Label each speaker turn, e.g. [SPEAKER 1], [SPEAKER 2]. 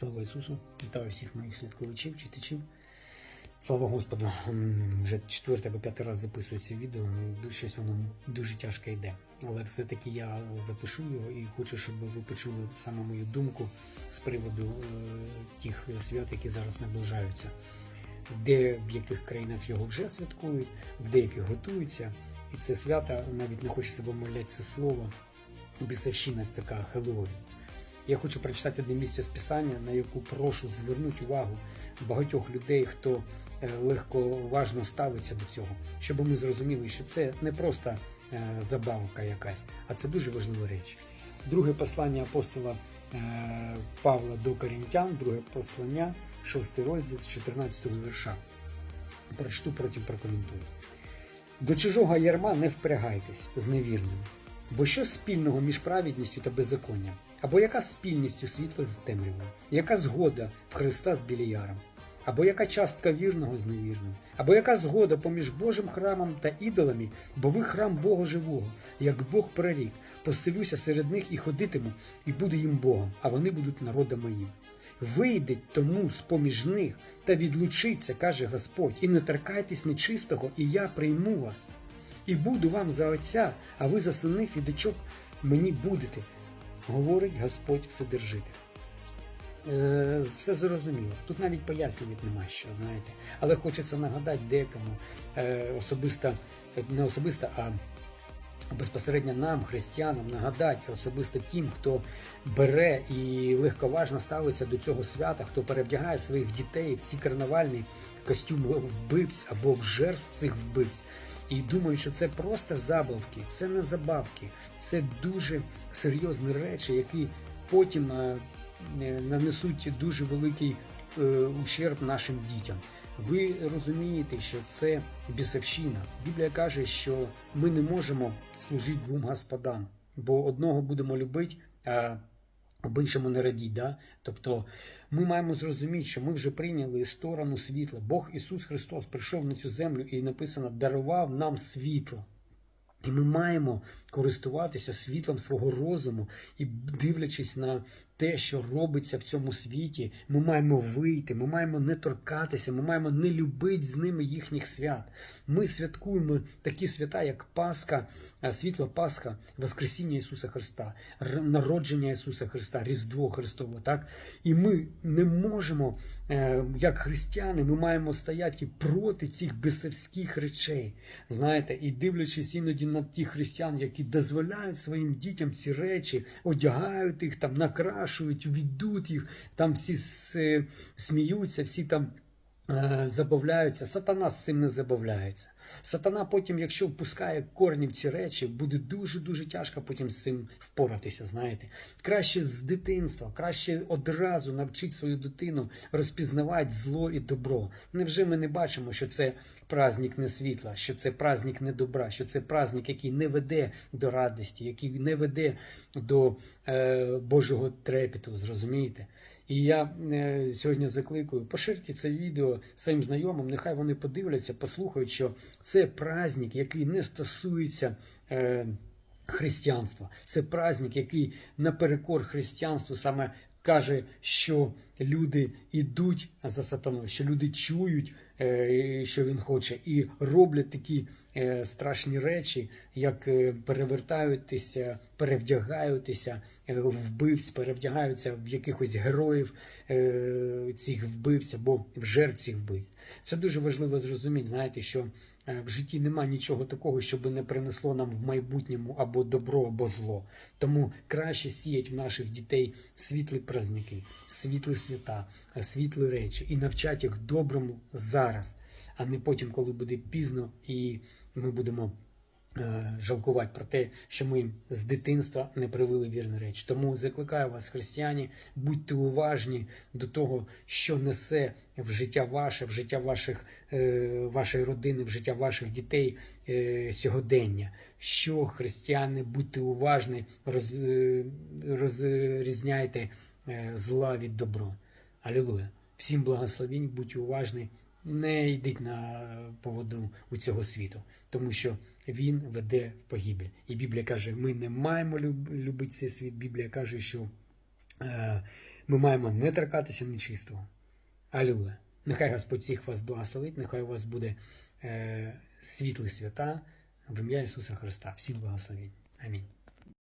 [SPEAKER 1] Слава Ісусу! Вітаю всіх моїх слідкувачів, читачів. Слава Господу! Вже четвертий або п'ятий раз записую це відео. ну, Щось воно дуже тяжко йде. Але все-таки я запишу його і хочу, щоб ви почули саме мою думку з приводу е, тих свят, які зараз наближаються. Де в яких країнах його вже святкують, в деяких готуються. І це свято навіть не хочеться вимовляти це слово. Бісовщина така Хеллоуін. Я хочу прочитати одне місце з писання, на яку прошу звернути увагу багатьох людей, хто е, легковажно ставиться до цього, щоб ми зрозуміли, що це не просто е, забавка якась, а це дуже важлива річ. Друге послання апостола е, Павла до Корінтян, друге послання, 6 розділ з 14 вірша. Прочту, потім прокоментую. До чужого ярма не впрягайтесь з невірним. Бо що спільного між праведністю та беззаконням? Або яка спільність у світла з темрявою? Яка згода в Христа з Біліяром? Або яка частка вірного з невірним? Або яка згода поміж Божим храмом та ідолами, бо ви храм Бога живого, як Бог прорік, поселюся серед них і ходитиму, і буду їм Богом, а вони будуть народом моїм. Вийдеть тому з поміж них та відлучиться, каже Господь, і не торкайтесь нечистого, і я прийму вас. І буду вам за отця, а ви за синів і дочок мені будете, говорить Господь Вседержитель. Е, все зрозуміло. Тут навіть пояснювати нема що, знаєте. Але хочеться нагадати декому е, особисто, не особисто, а безпосередньо нам, християнам, нагадати особисто тим, хто бере і легковажно ставиться до цього свята, хто перевдягає своїх дітей в ці карнавальні костюми вбивць або в жертв цих вбивць. І думаю, що це просто забавки, це не забавки, це дуже серйозні речі, які потім е, е, нанесуть дуже великий е, ущерб нашим дітям. Ви розумієте, що це бісовщина. Біблія каже, що ми не можемо служити двом господам, бо одного будемо любити, а об іншому не радіть. Да? Тобто ми маємо зрозуміти, що ми вже прийняли сторону світла. Бог Ісус Христос прийшов на цю землю і написано дарував нам світло. І ми маємо користуватися світлом свого розуму і дивлячись на те, що робиться в цьому світі, ми маємо вийти, ми маємо не торкатися, ми маємо не любити з ними їхніх свят. Ми святкуємо такі свята, як Пасха, е, світло Пасха, Воскресіння Ісуса Христа, народження Ісуса Христа, Різдво Христове. Так? І ми не можемо, е, як християни, ми маємо стояти проти цих бесовських речей. Знаєте, і дивлячись іноді на тих християн, які дозволяють своїм дітям ці речі, одягають їх там, накрашують, ведуть їх, там всі с- сміються, всі там. Е, Забавляються, сатана з цим не забавляється. Сатана потім, якщо впускає корні в ці речі, буде дуже дуже тяжко потім з цим впоратися. Знаєте, краще з дитинства, краще одразу навчити свою дитину розпізнавати зло і добро. Невже ми не бачимо, що це праздник не світла, що це праздник не добра, що це праздник, який не веде до радості, який не веде до е, Божого трепету, зрозумієте? І я е, сьогодні закликаю, поширте це відео своїм знайомим, нехай вони подивляться, послухають, що це праздник, який не стосується. Е, Християнства це праздник, який наперекор християнству саме каже, що люди йдуть за сатаною, що люди чують, е, що він хоче, і роблять такі страшні речі, як е, перевертаються, перевдягаються е, вбивць, перевдягаються в якихось героїв е, цих вбивць або в жертв цих вбивць. Це дуже важливо зрозуміти. Знаєте, що е, в житті нема нічого такого, що не принесло нам в майбутньому або добро, або зло. Тому краще сіять в наших дітей світлі праздники, світлі свята, е, світлі речі і навчати їх доброму зараз, а не потім, коли буде пізно, і ми будемо. е, Жалкувати про те, що ми з дитинства не привили вірні речі. Тому закликаю вас, християні, будьте уважні до того, що несе в життя ваше, в життя ваших, е, вашої родини, в життя ваших дітей е, сьогодення. Що християни, будьте уважні, роз, е, розрізняйте е, зла від добра. Алілуя. Всім благословінь, будьте уважні, не йдіть на поводу у цього світу, тому що він веде в погибель. І Біблія каже, ми не маємо любити цей світ. Біблія каже, що е, ми маємо не торкатися нечистого. Алілуя. Нехай Господь всіх вас благословить, нехай у вас буде е, світлі свята в ім'я Ісуса Христа. Всім благословень. Амінь.